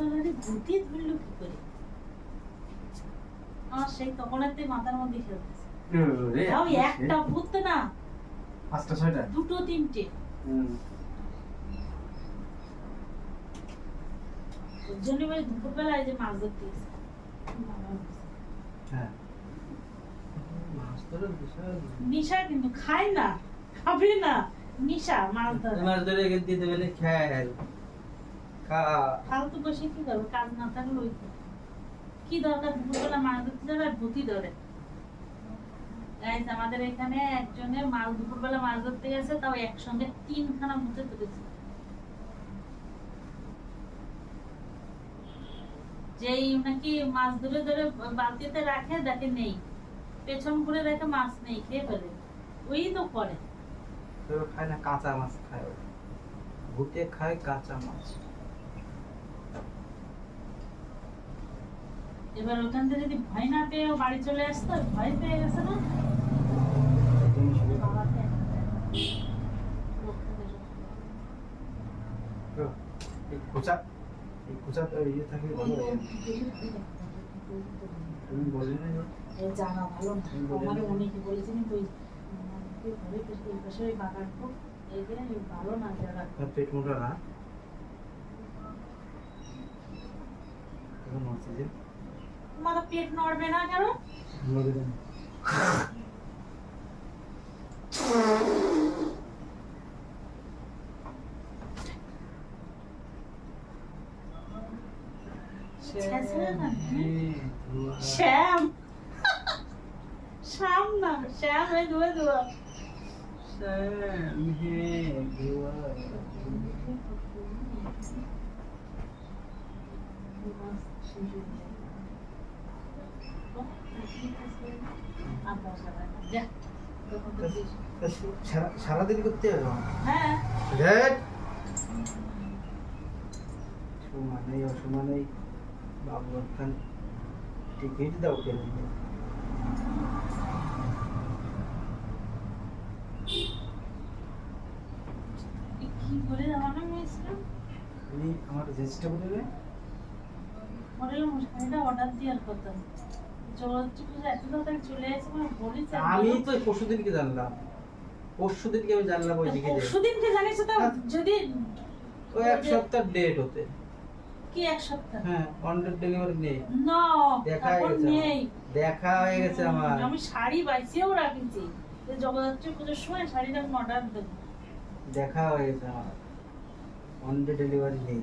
দাদারে ভূতি ধরলো কি করে? আমার সেই তখনেতে মাথার মধ্যে খেলতেছে। তাও একটা ভূত না। পাঁচটা ছয়টা? দুটো তিনটে। ওর জন্য মানে দুপুরবেলায় যে মাছ ধরতে গেছে। হ্যাঁ। নিশা কিন্তু খায় না খাবে না। নিশা মাছ ধরে। মাছ ধরে দিতে বলে খেল খা ফালতু বসে কি করবে? কাজ না থাকলে কি দরকার? দুপুরবেলা মাছ ধরতে যাবে আর ভূতি ধরে। Guys, আমাদের এখানে একজনের মাছ দুপুরবেলা মাছ ধরতে গেছে তাও একসঙ্গে তিনখানা ভূতে তুলেছে। যেই নাকি মাছ ধরে ধরে বালতিতে রাখে দেখে নেই। পেছন ঘুরে দেখে মাছ নেই খেয়ে ফেলে। ওই তো করে। খায় না কাঁচা মাছ খায়। ভুতে খায় কাঁচা মাছ। এবার ওখান থেকে যদি ভয় না পেয়ে ও বাড়ি চলে আসতো ভয় পেয়ে গেছে না? খোঁচা খোঁচা ইয়ে থাকলে তুমি বলে না? এ জানা ভালো না। তুমি বলে অনেকে বলেছেন তো ওই ঘরে পেছনে পাশে ওই বাগান খুব এখানে ভালো না জায়গা পেট মোটা না? এখন হচ্ছে যে। তোমার পেট নড়বে না কেন। শ্যাম শ্যাম না শ্যাম এই ধুয়ে ধুয়া শ্যাম, হ্যাঁ, ধোয়া। সারাদিন করতে হবে আমার। হ্যাঁ। সমানেই অসমানেই বাবু একখান টিকিট দাও কেন কি বলে জানানো হয়েছিল? আমার দেবে হোটেল মশাইটা অর্ডার দেওয়ার কথা আমি তো পরশু দিনকে জানলাম। পরশু দিনকে আমি জানলাম ওই দিকে যে পরশু দিনকে জানিস তো যদি ওই এক সপ্তাহ ডেট হতে। কি এক সপ্তাহ? হ্যাঁ অন ডেলিভারি নেই। না দেখা হয়ে গেছে নেই। আমার। দেখা হয়ে গেছে আমার। আমি শাড়ি বাইসেও রাখেছি। তো জগদ্ধাত্রী পুজোর সময় শাড়িটা অর্ডার দেবো। দেখা হয়ে গেছে আমার। অন ডেলিভারি নেই।